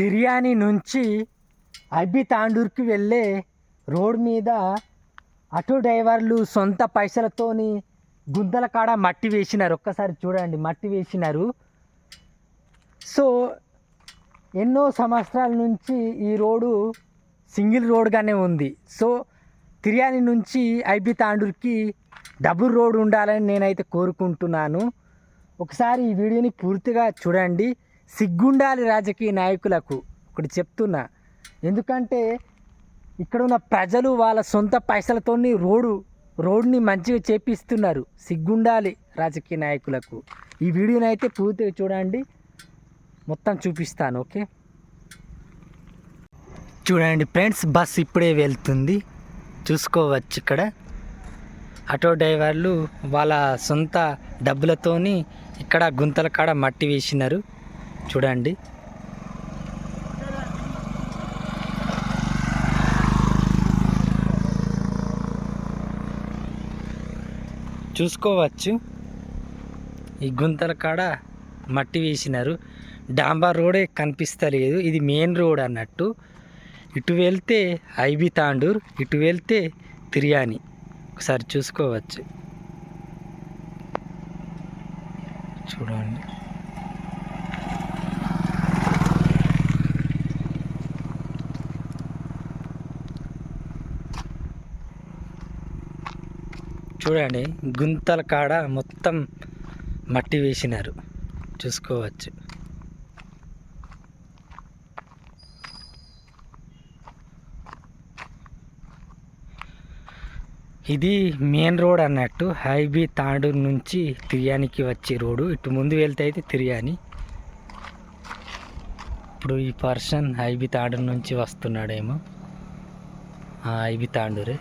తిర్యానీ నుంచి అబ్బి తాండూర్కి వెళ్ళే రోడ్ మీద ఆటో డ్రైవర్లు సొంత పైసలతోని గుంతల కాడ మట్టి వేసినారు. ఒక్కసారి చూడండి మట్టి వేసినారు. సో ఎన్నో సంవత్సరాల నుంచి ఈ రోడ్డు సింగిల్ రోడ్గానే ఉంది. సో తిర్యాని నుంచి ఐబి తాండూర్కి డబుల్ రోడ్ ఉండాలని నేనైతే కోరుకుంటున్నాను. ఒకసారి ఈ వీడియోని పూర్తిగా చూడండి. సిగ్గుండాలి రాజకీయ నాయకులకు. ఒకటి చెప్తున్నా. ఎందుకంటే ఇక్కడ ఉన్న ప్రజలు వాళ్ళ సొంత పైసలతో రోడ్డు రోడ్ని మంచిగా చేపిస్తున్నారు. సిగ్గుండాలి రాజకీయ నాయకులకు. ఈ వీడియోని అయితే పూర్తిగా చూడండి. మొత్తం చూపిస్తాను ఓకే? చూడండి ఫ్రెండ్స్ బస్ ఇప్పుడే వెళ్తుంది. చూసుకోవచ్చు ఇక్కడ. ఆటో డ్రైవర్లు వాళ్ళ సొంత డబ్బులతోని ఇక్కడ గుంతల కాడ మట్టి వేసినారు. చూడండి. చూసుకోవచ్చు. ఈ గుంతల కాడ మట్టి వేసినారు. డాంబర్ రోడే కనిపిస్తలేదు. ఇది మెయిన్ రోడ్ అన్నట్టు. ఇటు వెళ్తే ఐబి తాండూర్ ఇటు వెళ్తే తిరియాని. ఒకసారి చూసుకోవచ్చు. చూడండి. చూడండి గుంతల కాడ మొత్తం మట్టి వేసినారు. చూసుకోవచ్చు. ఇది మెయిన్ రోడ్ అన్నట్టు హైబీ తాండూర్ నుంచి తిర్యానికి వచ్చే రోడ్డు. ఇటు ముందు వెళ్తే అయితే తిర్యాని. ఇప్పుడు ఈ పర్సన్ హైబీ తాండూర్ నుంచి వస్తున్నాడేమో. ఆ, హైబీ తాండూరే.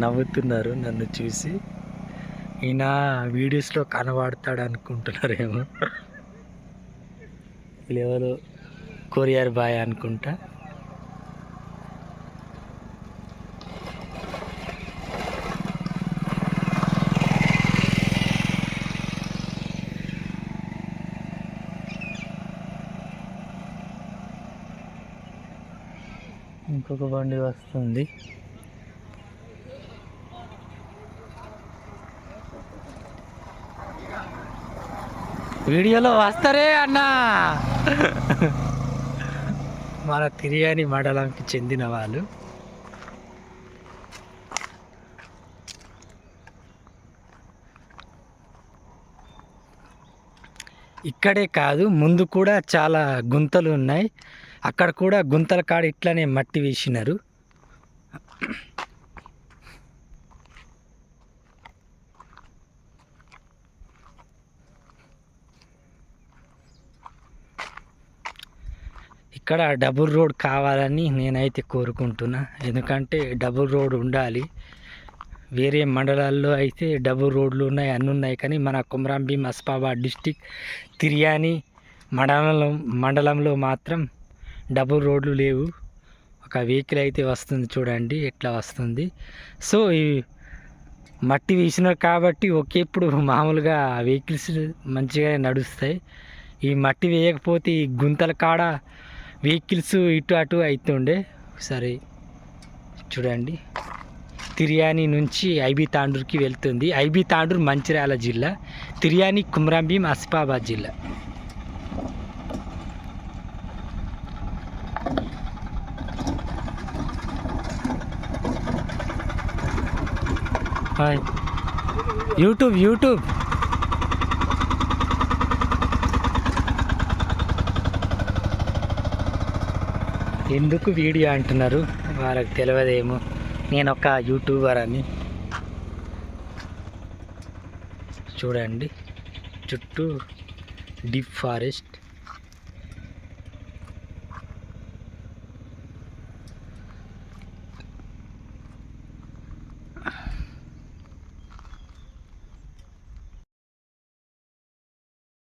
నవ్వుతున్నారు నన్ను చూసి. ఈయన వీడియోస్లో కనబడతాడు అనుకుంటున్నారేమో. వీళ్ళెవరు కొరియర్ బాయ్ అనుకుంటా. ఇంకొక బండి వస్తుంది. వీడియోలో వస్తారే అన్నా? మన తిరియాని మండలంకి చెందిన వాళ్ళు. ఇక్కడే కాదు ముందు కూడా చాలా గుంతలు ఉన్నాయి. అక్కడ కూడా గుంతల కాడ ఇట్లానే మట్టి వేసినారు. ఇక్కడ డబుల్ రోడ్ కావాలని నేనైతే కోరుకుంటున్నా. ఎందుకంటే డబుల్ రోడ్ ఉండాలి. వేరే మండలాల్లో అయితే డబుల్ రోడ్లు ఉన్నాయి అన్నీ ఉన్నాయి. కానీ మన కుమ్రాంభీం అస్పాబాద్ డిస్టిక్ తిర్యానీ మండలంలో మండలంలో మాత్రం డబుల్ రోడ్లు లేవు. ఒక వెహికల్ అయితే వస్తుంది చూడండి ఎట్లా వస్తుంది. సో ఈ మట్టి వేసినారు కాబట్టి ఒకేప్పుడు మామూలుగా వెహికల్స్ మంచిగా నడుస్తాయి. ఈ మట్టి వేయకపోతే ఈ గుంతల కాడ వెహికల్స్ ఇటు అటు అవుతుండే ఒకసారి చూడండి. తిర్యాని నుంచి ఐబీ తాండూరుకి వెళ్తుంది. ఐబీ తాండూరు మంచిర్యాల జిల్లా తిర్యాని కుమ్రంభీం ఆసిఫాబాద్ జిల్లా. హాయ్. YouTube YouTube. ఎందుకు వీడియో అంటున్నారు? వాళ్ళకి తెలియదేమో. నేను ఒక యూట్యూబర్ అని చూడండి. చుట్టూ డీప్ ఫారెస్ట్.